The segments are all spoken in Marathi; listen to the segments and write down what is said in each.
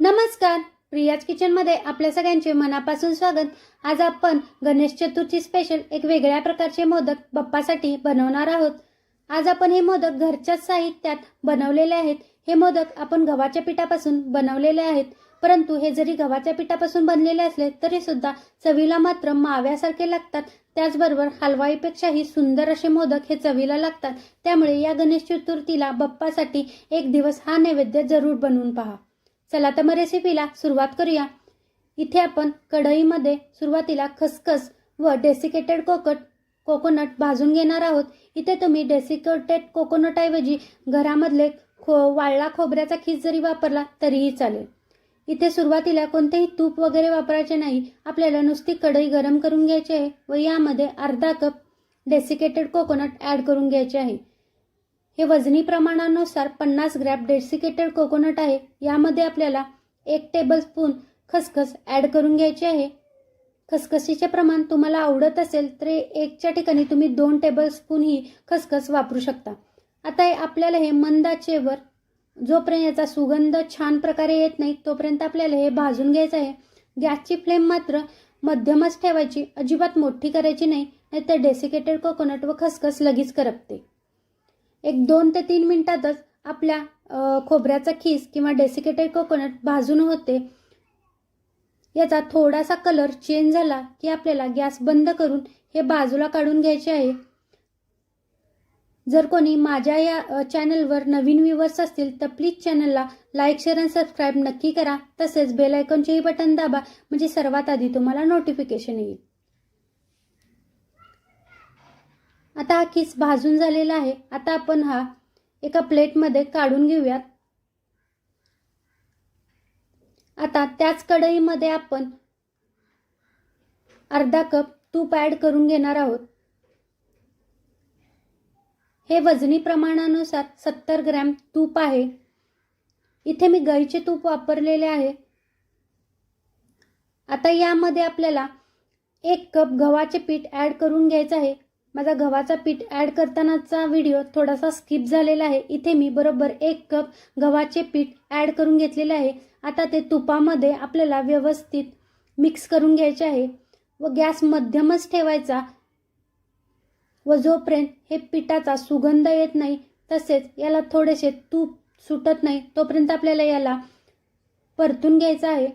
नमस्कार. प्रियाज किचनमध्ये आपल्या सगळ्यांचे मनापासून स्वागत. आज आपण गणेश चतुर्थी स्पेशल एक वेगळ्या प्रकारचे मोदक बप्पासाठी बनवणार आहोत. आज आपण हे मोदक घरच्याच साहित्यात बनवलेले आहेत. हे मोदक आपण गव्हाच्या पिठापासून बनवलेले आहेत. परंतु हे जरी गव्हाच्या पिठापासून बनलेले असले तरी सुद्धा चवीला मात्र माव्यासारखे लागतात. त्याचबरोबर हलवाईपेक्षाही सुंदर असे मोदक हे चवीला लागतात. त्यामुळे या गणेश चतुर्थीला बप्पासाठी एक दिवस हा नैवेद्य जरूर बनवून पहा. चला तर मग रेसिपीला सुरुवात करूया. इथे आपण कढईमध्ये सुरुवातीला खसखस व डेसिकेटेड कोकट कोकोनट भाजून घेणार आहोत. इथे तुम्ही डेसिकेटेड कोकोनटऐवजी घरामधले खो वाळला खोबऱ्याचा खीस जरी वापरला तरीही चालेल. इथे सुरुवातीला कोणतेही तूप वगैरे वापरायचे नाही. आपल्याला नुसती कढई गरम करून घ्यायची आहे व यामध्ये अर्धा कप डेसिकेटेड कोकोनट ॲड करून घ्यायचे आहे. हे वजनी प्रमाणानुसार पन्नास ग्रॅम डेसिकेटेड कोकोनट आहे. यामध्ये आपल्याला एक टेबलस्पून खसखस ॲड करून घ्यायची आहे. खसखसीचे प्रमाण तुम्हाला आवडत असेल तर एकच्या ठिकाणी तुम्ही दोन टेबलस्पून ही खसखस वापरू शकता. आता हे आपल्याला हे मंदाचेवर जोपर्यंत याचा सुगंध छान प्रकारे येत नाही तोपर्यंत आपल्याला हे भाजून घ्यायचं आहे. गॅसची फ्लेम मात्र मध्यमच ठेवायची अजिबात मोठी करायची नाही नाहीतर डेसिकेटेड कोकोनट व खसखस लगेच करपते. एक दोन ते तीन मिनिटातच आपल्या खोबऱ्याचा खीस किंवा डेसिकेटेड कोकोनट भाजून होते. याचा थोडासा कलर चेंज झाला की आपल्याला गॅस बंद करून हे बाजूला काढून घ्यायचे आहे. जर कोणी माझ्या या चॅनलवर नवीन व्ह्यूवर्स असतील तर प्लीज चॅनलला लाईक शेअर आणि सबस्क्राईब नक्की करा. तसेच बेल आयकॉनचेही बटन दाबा. म्हणजे सर्वात आधी तुम्हाला नोटिफिकेशन येईल. आता हा किस भाजून झालेला आहे. आता आपण हा एका प्लेटमध्ये काढून घेऊयात. आता त्याच कढईमध्ये आपण अर्धा कप तूप ॲड करून घेणार आहोत. हे वजनी प्रमाणानुसार सत्तर ग्रॅम तूप आहे. इथे मी गाईचे तूप वापरलेले आहे. आता यामध्ये आपल्याला एक कप गव्हाचे पीठ ॲड करून घ्यायचं आहे. माझा गव्हाचा पीठ ॲड करतानाचा व्हिडिओ थोडासा स्किप झालेला आहे. इथे मी बरोबर एक कप गव्हाचे पीठ ॲड करून घेतलेले आहे. आता ते तुपामध्ये आपल्याला व्यवस्थित मिक्स करून घ्यायचे आहे. व गॅस मध्यमच ठेवायचा. व जोपर्यंत हे पिठाचा सुगंध येत नाही तसेच याला थोडेसे तूप सुटत नाही तोपर्यंत आपल्याला याला परतून घ्यायचं आहे.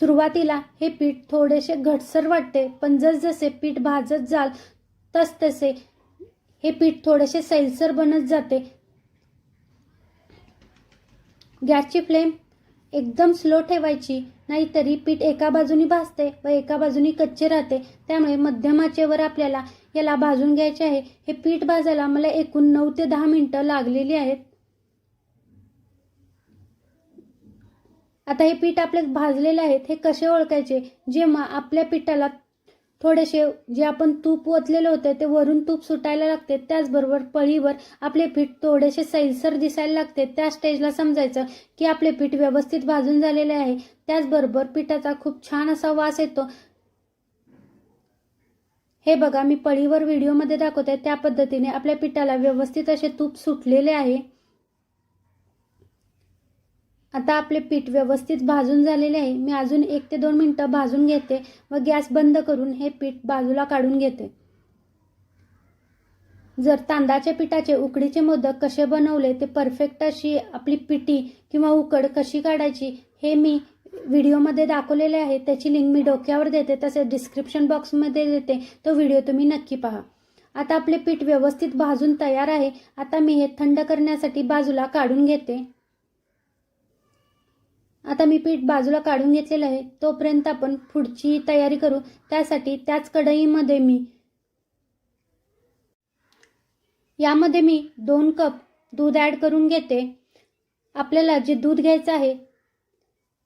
सुरुवातीला हे पीठ थोडेसे घटसर वाटते पण जसजसे पीठ भाजत जाल तसतसे हे पीठ थोडेसे सैलसर बनत जाते. गॅसची फ्लेम एकदम स्लो ठेवायची नाहीतरी पीठ एका बाजूनी भाजते व एका बाजूनी कच्चे राहते. त्यामुळे मध्यमाचेवर आपल्याला याला भाजून घ्यायचे आहे. हे पीठ भाजायला मला एकूण नऊ ते दहा मिनटं लागलेली आहेत. आता हे पीठ आपले भाजलेले आहेत हे कसे ओळखायचे? जेव्हा आपल्या पिठाला थोडेसे जे आपण तूप ओतलेले होते ते वरून तूप सुटायला लागते. त्याचबरोबर पळीवर आपले पीठ थोडेसे सैलसर दिसायला लागते. त्या स्टेजला समजायचं की आपले पीठ व्यवस्थित भाजून झालेले आहे. त्याचबरोबर पिठाचा खूप छान असा वास येतो. हे बघा मी पळीवर व्हिडिओमध्ये दाखवते. त्या पद्धतीने आपल्या पिठाला व्यवस्थित असे तूप सुटलेले आहे. आता आपले पीठ व्यवस्थित भाजून झालेले आहे. मी अजून एक ते दोन मिनटं भाजून घेते व गॅस बंद करून हे पीठ बाजूला काढून घेते. जर तांदळाच्या पिठाचे उकडीचे मोदक कसे बनवले ते परफेक्ट अशी आपली पिठी किंवा उकड कशी काढायची हे मी व्हिडिओमध्ये दाखवलेले आहे. त्याची लिंक मी डोक्यावर देते. तसेच डिस्क्रिप्शन बॉक्समध्ये देते. तो व्हिडिओ तुम्ही नक्की पहा. आता आपले पीठ व्यवस्थित भाजून तयार आहे. आता मी हे थंड करण्यासाठी बाजूला काढून घेते. आता मी पीठ बाजूला काढून घेतलेलं आहे. तोपर्यंत आपण पुढची तयारी करू. त्यासाठी त्याच कढईमध्ये मी यामध्ये मी दोन कप दूध ॲड करून घेते. आपल्याला जे दूध घ्यायचं आहे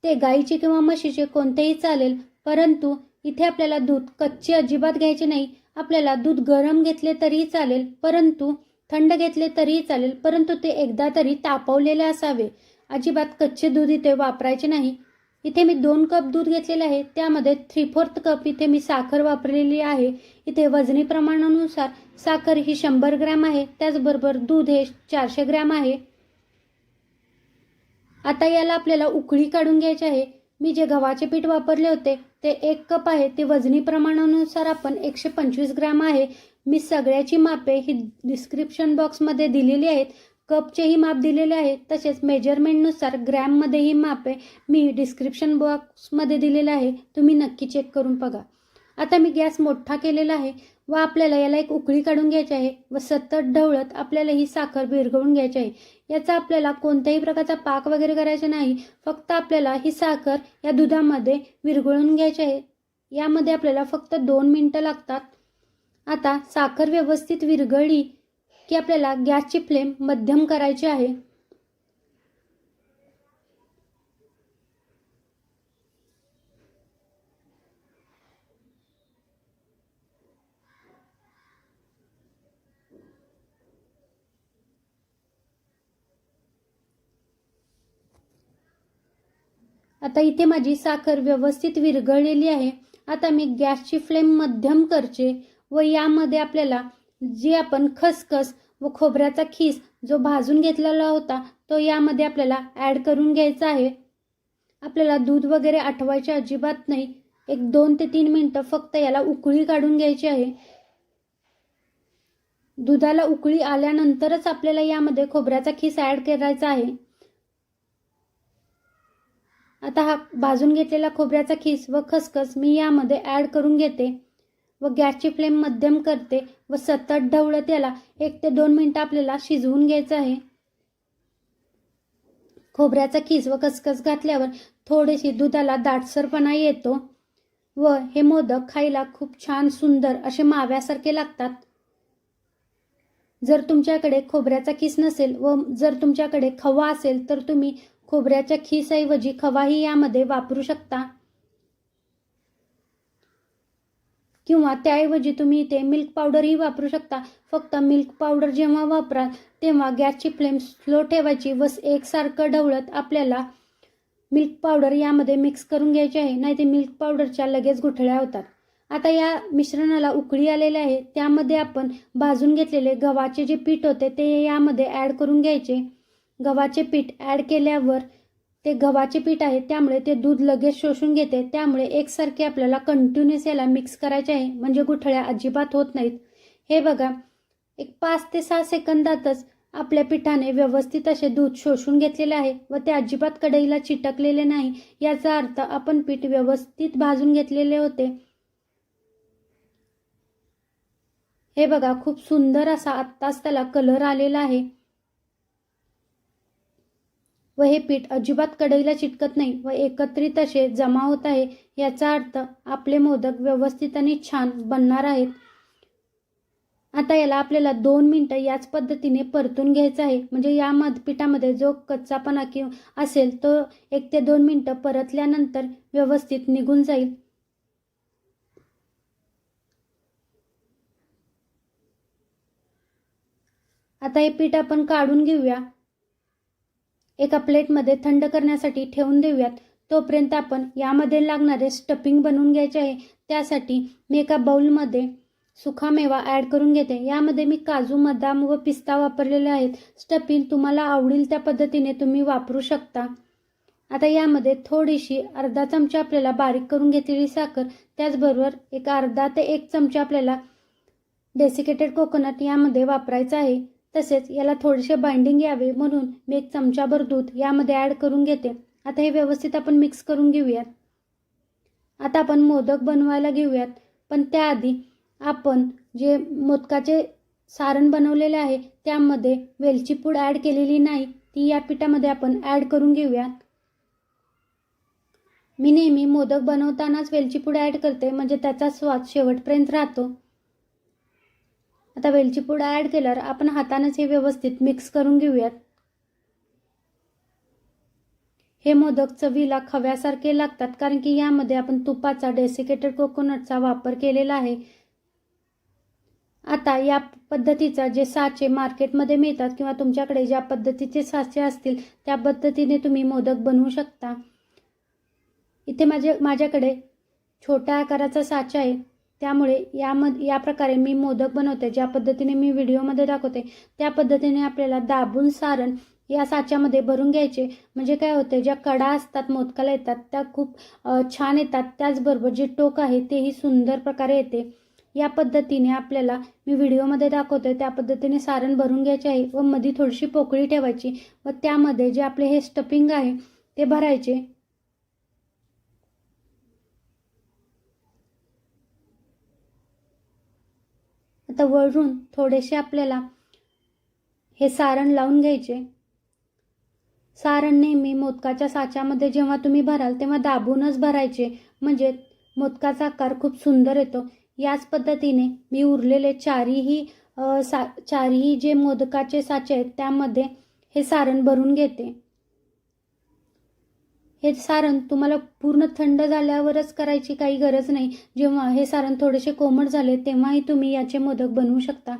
ते गाईचे किंवा म्हशीचे कोणतेही चालेल परंतु इथे आपल्याला दूध कच्चे अजिबात घ्यायचे नाही. आपल्याला दूध गरम घेतले तरीही चालेल परंतु थंड घेतले तरीही चालेल परंतु ते एकदा तरी तापवलेले असावे. अजिबात कच्चे दूध इथे वापरायचे नाही. इथे मी दोन कप दूध घेतलेले आहे. त्यामध्ये थ्री फोर्थ कप इथे मी साखर वापरलेली आहे. इथे वजनी प्रमाणानुसार साखर ही शंभर ग्रॅम आहे. त्याचबरोबर दूध हे चारशे ग्रॅम आहे. आता याला आपल्याला उकळी काढून घ्यायची आहे. मी जे गव्हाचे पीठ वापरले होते ते एक कप आहे. ते वजनी प्रमाणानुसार आपण एकशे पंचवीस ग्रॅम आहे. मी सगळ्याची मापे ही डिस्क्रिप्शन बॉक्समध्ये दिलेली आहेत. कपचेही माप दिलेले आहेत. तसेच मेजरमेंटनुसार ग्रॅममध्येही मापे मी डिस्क्रिप्शन बॉक्समध्ये दिलेले आहे. तुम्ही नक्की चेक करून बघा. आता मी गॅस मोठा केलेला आहे व आपल्याला याला एक उकळी काढून घ्यायची आहे व सतत ढवळत आपल्याला ही साखर विरघळून घ्यायची आहे. याचा आपल्याला कोणत्याही प्रकारचा पाक वगैरे करायचा नाही. फक्त आपल्याला ही साखर या दुधामध्ये विरघळून घ्यायची आहे. यामध्ये आपल्याला फक्त दोन मिनटं लागतात. आता साखर व्यवस्थित विरघळली की आपल्याला गॅसची फ्लेम मध्यम करायची आहे. आता इथे माझी साखर व्यवस्थित विरघळलेली आहे. आता मी गॅसची फ्लेम मध्यम करते व यामध्ये आपल्याला जी आपण खसखस व खोबऱ्याचा खीस जो भाजून घेतलेला होता तो यामध्ये आपल्याला ॲड करून घ्यायचा आहे. आपल्याला दूध वगैरे आठवायचे अजिबात नाही. एक दोन ते तीन मिनटं फक्त याला उकळी काढून घ्यायची आहे. दुधाला उकळी आल्यानंतरच आपल्याला यामध्ये खोबऱ्याचा खीस ॲड करायचा आहे. आता हा भाजून घेतलेला खोबऱ्याचा खीस व खसखस मी यामध्ये ॲड करून घेते. व गॅसची फ्लेम मध्यम करते व सतत ढवळत याला एक ते दोन मिनटं आपल्याला शिजवून घ्यायचं आहे. खोबऱ्याचा खिस व खसखस घातल्यावर थोडीशी दुधाला दाटसरपणा येतो व हे मोदक खायला खूप छान सुंदर असे माव्यासारखे लागतात. जर तुमच्याकडे खोबऱ्याचा खीस नसेल व जर तुमच्याकडे खवा असेल तर तुम्ही खोबऱ्याच्या खीसऐवजी खवाही यामध्ये वापरू शकता. किंवा त्याऐवजी तुम्ही इथे मिल्क पावडरही वापरू शकता. फक्त मिल्क पावडर जेव्हा वापराल तेव्हा गॅसची फ्लेम स्लो ठेवायची व एकसारखं ढवळत आपल्याला मिल्क पावडर यामध्ये मिक्स करून घ्यायची आहे नाही ते मिल्क पावडरच्या लगेच गुठळ्या होतात. आता या मिश्रणाला उकळी आलेले आहे त्यामध्ये आपण भाजून घेतलेले गव्हाचे जे पीठ होते ते यामध्ये ॲड करून घ्यायचे. गव्हाचे पीठ ॲड केल्यावर ते गव्हाचे पीठ आहे त्यामुळे ते दूध लगेच शोषून घेते. त्यामुळे एकसारखे आपल्याला कंटिन्युअस याला मिक्स करायचे आहे. म्हणजे गुठळ्या अजिबात होत नाहीत. हे बघा एक पाच ते सहा सेकंदातच आपल्या पिठाने व्यवस्थित असे दूध शोषून घेतलेले आहे व ते अजिबात कढईला चिटकलेले नाही. याचा अर्थ आपण पीठ व्यवस्थित भाजून घेतलेले होते. हे बघा खूप सुंदर असा आत्ताच त्याला कलर आलेला आहे. व हे पीठ अजिबात कढईला चिटकत नाही व एकत्रित असे जमा होत आहे याचा अर्थ आपले मोदक व्यवस्थित आणि छान बनणार आहेत. आता याला आपल्याला दोन मिनटं याच पद्धतीने परतून घ्यायचं आहे. म्हणजे या मध पिठामध्ये जो कच्चापणा किंवा असेल तो एक ते दोन मिनटं परतल्यानंतर व्यवस्थित निघून जाईल. आता हे पीठ आपण काढून घेऊया. एका प्लेटमध्ये थंड करण्यासाठी ठेवून देऊयात. तोपर्यंत आपण यामध्ये लागणारे स्टफिंग बनवून घ्यायचे आहे. त्यासाठी मी एका बाउलमध्ये सुखामेवा ॲड करून घेते. यामध्ये मी काजू बदाम व पिस्ता वापरलेले आहेत. स्टफिंग तुम्हाला आवडेल त्या पद्धतीने तुम्ही वापरू शकता. आता यामध्ये थोडीशी अर्धा चमचा आपल्याला बारीक करून घेतलेली साखर त्याचबरोबर एक अर्धा ते एक चमचा आपल्याला डेसिकेटेड कोकोनट यामध्ये वापरायचं आहे. तसेच याला थोडेसे बाइंडिंग यावे म्हणून मी एक चमचाभर दूध यामध्ये ॲड करून घेते. आता हे व्यवस्थित आपण मिक्स करून घेऊयात. आता आपण मोदक बनवायला घेऊयात. पण त्याआधी आपण जे मोदकाचे सारण बनवलेले आहे त्यामध्ये वेलची पूड ॲड केलेली नाही ती या पिठामध्ये आपण ॲड करून घेऊयात. मी नेहमी मोदक बनवतानाच वेलची पूड ॲड करते म्हणजे त्याचा स्वाद शेवटपर्यंत राहतो. आता वेलची पूड ॲड केल्यावर आपण हातानेच हे व्यवस्थित मिक्स करून घेऊयात. हे मोदक चवीला खव्यासारखे लागतात कारण की यामध्ये आपण तुपाचा डेसिकेटेड कोकोनटचा वापर केलेला आहे. आता या पद्धतीचा जे साचे मार्केटमध्ये मिळतात किंवा तुमच्याकडे ज्या पद्धतीचे साचे असतील त्या पद्धतीने तुम्ही मोदक बनवू शकता. इथे माझे माझ्याकडे छोट्या आकाराचा साचा आहे. त्यामुळे यामध्ये या प्रकारे मी मोदक बनवते ज्या पद्धतीने मी व्हिडिओमध्ये दाखवते त्या पद्धतीने आपल्याला दाबून सारण या साच्यामध्ये भरून घ्यायचे. म्हणजे काय होते ज्या कडा असतात मोदकाला येतात त्या खूप छान येतात. त्याचबरोबर जे टोक आहे तेही सुंदर प्रकारे येते. या पद्धतीने आपल्याला मी व्हिडिओमध्ये दाखवते त्या पद्धतीने सारण भरून घ्यायचे आहे व मध्ये थोडीशी पोकळी ठेवायची व त्यामध्ये जे आपले हे स्टपिंग आहे ते भरायचे. आता वरून थोडेसे आपल्याला हे सारण लावून घ्यायचे. सारण नेहमी मोदकाच्या साच्यामध्ये जेव्हा तुम्ही भराल तेव्हा दाबूनच भरायचे. म्हणजे मोदकाचा आकार खूप सुंदर येतो. याच पद्धतीने मी उरलेले चारीही सा चारही जे मोदकाचे साचे आहेत त्यामध्ये हे सारण भरून घेते. हे सारण तुम्हाला पूर्ण थंड झाल्यावरच करायची काही गरज नाही. जेव्हा हे सारण थोडेसे कोमट झाले तेव्हाही तुम्ही याचे मोदक बनवू शकता.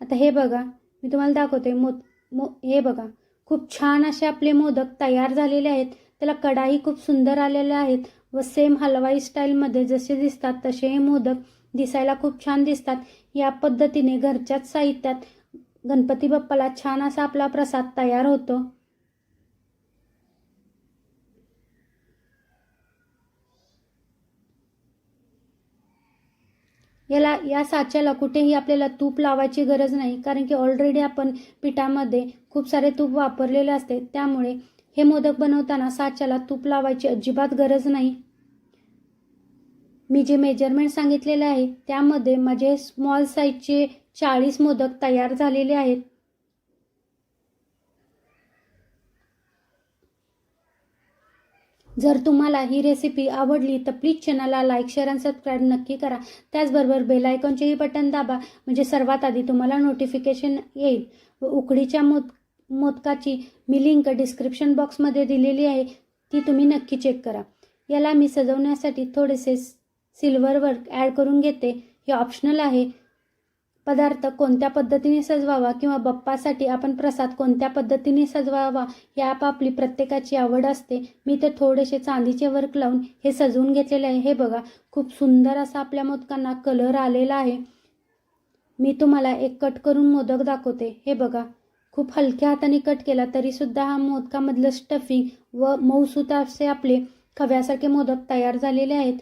आता हे बघा मी तुम्हाला दाखवते. मोद मो हे बघा. खूप छान असे आपले मोदक तयार झालेले आहेत. त्याला कडाई खूप सुंदर आलेल्या आहेत व सेम हलवाई स्टाईलमध्ये जसे दिसतात तसे हे मोदक दिसायला खूप छान दिसतात. या पद्धतीने घरच्याच साहित्यात गणपती बाप्पाला छान असा आपला प्रसाद तयार होतो. याला या साच्याला कुठेही आपल्याला तूप लावायची गरज नाही कारण की ऑलरेडी आपण पिठामध्ये खूप सारे तूप वापरलेले असते. त्यामुळे हे मोदक बनवताना साच्याला तूप लावायची अजिबात गरज नाही. मी जे मेजरमेंट सांगितलेले आहे त्यामध्ये माझे स्मॉल साईजचे चाळीस मोदक तयार झालेले आहेत. जर तुम्हाला ही रेसिपी आवडली तर प्लीज चॅनलला लाईक शेअर आणि सबस्क्राईब नक्की करा. त्याचबरोबर बेलायकॉनचेही बटन दाबा म्हणजे सर्वात आधी तुम्हाला नोटिफिकेशन येईल. व उकडीच्या मोद मोदकाची मी लिंक डिस्क्रिप्शन बॉक्समध्ये दिलेली आहे ती तुम्ही नक्की चेक करा. याला मी सजवण्यासाठी थोडेसे सिल्वर वर्क ॲड करून घेते. हे ऑप्शनल आहे. पदार्थ कोणत्या पद्धतीने सजवावा किंवा बाप्पासाठी आपण प्रसाद कोणत्या पद्धतीने सजवावा या आपापली प्रत्येकाची आवड असते. मी ते थोडेसे चांदीचे वर्क लावून हे सजवून घेतलेले आहे. हे बघा खूप सुंदर असा आपल्या मोदकांना कलर आलेला आहे. मी तुम्हाला एक कट करून मोदक दाखवते. हे बघा खूप हलक्या हाताने कट केला तरीसुद्धा हा मोदकामधलं स्टफिंग व मऊसूत असे आपले खव्यासारखे मोदक तयार झालेले आहेत.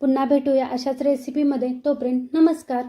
पुन्हा भेटूया अशाच रेसिपीमध्ये तोपर्यंत नमस्कार.